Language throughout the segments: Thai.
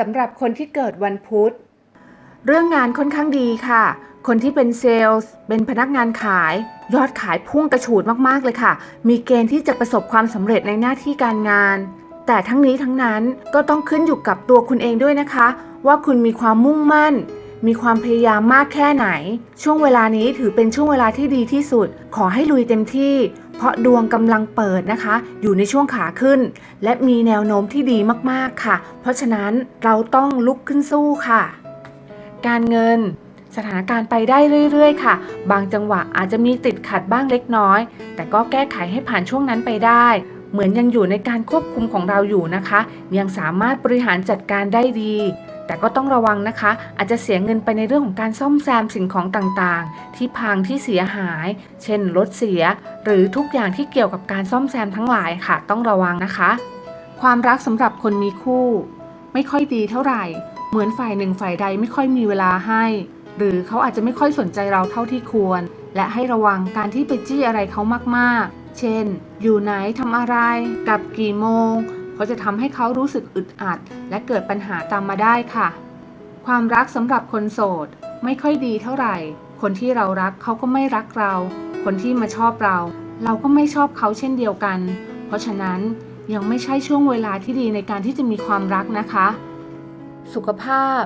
สำหรับคนที่เกิดวันพุธ เรื่องงานค่อนข้างดีค่ะ คนที่เป็นเซลล์เป็นพนักงานขาย ยอดขายพุ่งกระฉูดมากๆเลยค่ะ มีเกณฑ์ที่จะประสบความสำเร็จในหน้าที่การงาน แต่ทั้งนี้ทั้งนั้นก็ต้องขึ้นอยู่กับตัวคุณเองด้วยนะคะ ว่าคุณมีความมุ่งมั่น มีความพยายามมากแค่ไหน ช่วงเวลานี้ถือเป็นช่วงเวลาที่ดีที่สุด ขอให้ลุยเต็มที่ เพราะดวงกำลังเปิดนะคะ อยู่ในช่วงขาขึ้น และมีแนวโน้มที่ดีมากๆค่ะ เพราะฉะนั้นเราต้องลุกขึ้นสู้ค่ะ การเงินสถานการณ์ไปได้เรื่อยๆ ค่ะ บางจังหวะอาจจะมีติดขัดบ้างเล็กน้อย แต่ก็แก้ไขให้ผ่านช่วงนั้นไปได้ เหมือนยังอยู่ในการควบคุมของเราอยู่นะคะ ยังสามารถบริหารจัดการได้ดี แต่ก็ต้องระวังนะคะ อาจจะเสียเงินไปในเรื่องของการซ่อมแซมสิ่งของต่างๆ ที่พังที่เสียหาย เช่นรถเสีย หรือทุกอย่างที่เกี่ยวกับการซ่อมแซมทั้งหลายค่ะ ต้องระวังนะคะ ความรักสำหรับคนมีคู่ ไม่ค่อยดีเท่าไหร่ เหมือนฝ่ายหนึ่งฝ่ายใดไม่ค่อยมีเวลาให้ หรือเขาอาจจะไม่ค่อยสนใจเราเท่าที่ควร และให้ระวังการที่ไปจี้อะไรเขามากๆ เช่น อยู่ไหนทำอะไรกลับกี่โมงเพราจะทำให้เขารู้สึกอึดอัด และเกิดปัญหาตามมาได้ค่ะ ความรักสำหรับคนโสด ไม่ค่อยดีเท่าไหร่ คนที่เรารักเขาก็ไม่รักเรา คนที่มาชอบเรา เราก็ไม่ชอบเขาเช่นเดียวกัน เพราะฉะนั้นยังไม่ใช่ช่วงเวลาที่ดีในการที่จะมีความรักนะคะ สุขภาพ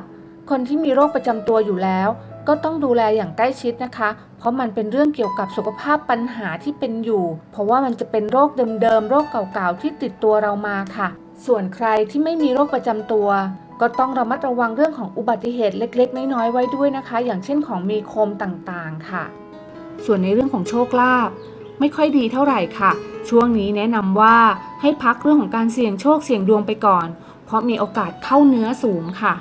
คนที่มีโรคประจำตัวอยู่แล้ว ก็ต้องดูแลอย่างใกล้ชิดนะคะ เพราะมันเป็นเรื่องเกี่ยวกับสุขภาพปัญหาที่เป็นอยู่ เพราะว่ามันจะเป็นโรคเดิมๆ โรคเก่าๆ ที่ติดตัวเรามาค่ะ ส่วนใครที่ไม่มีโรคประจำตัว ก็ต้องระมัดระวังเรื่องของอุบัติเหตุเล็ก ๆ น้อยๆ ไว้ด้วยนะคะ อย่างเช่นของมีคมต่างๆ ค่ะ ส่วนในเรื่องของโชคลาภไม่ค่อยดีเท่าไหร่ค่ะ ช่วงนี้แนะนำว่าให้พักเรื่องของการเสี่ยงโชคเสี่ยงดวงไปก่อน เพราะมีโอกาสเข้าเนื้อสูงค่ะ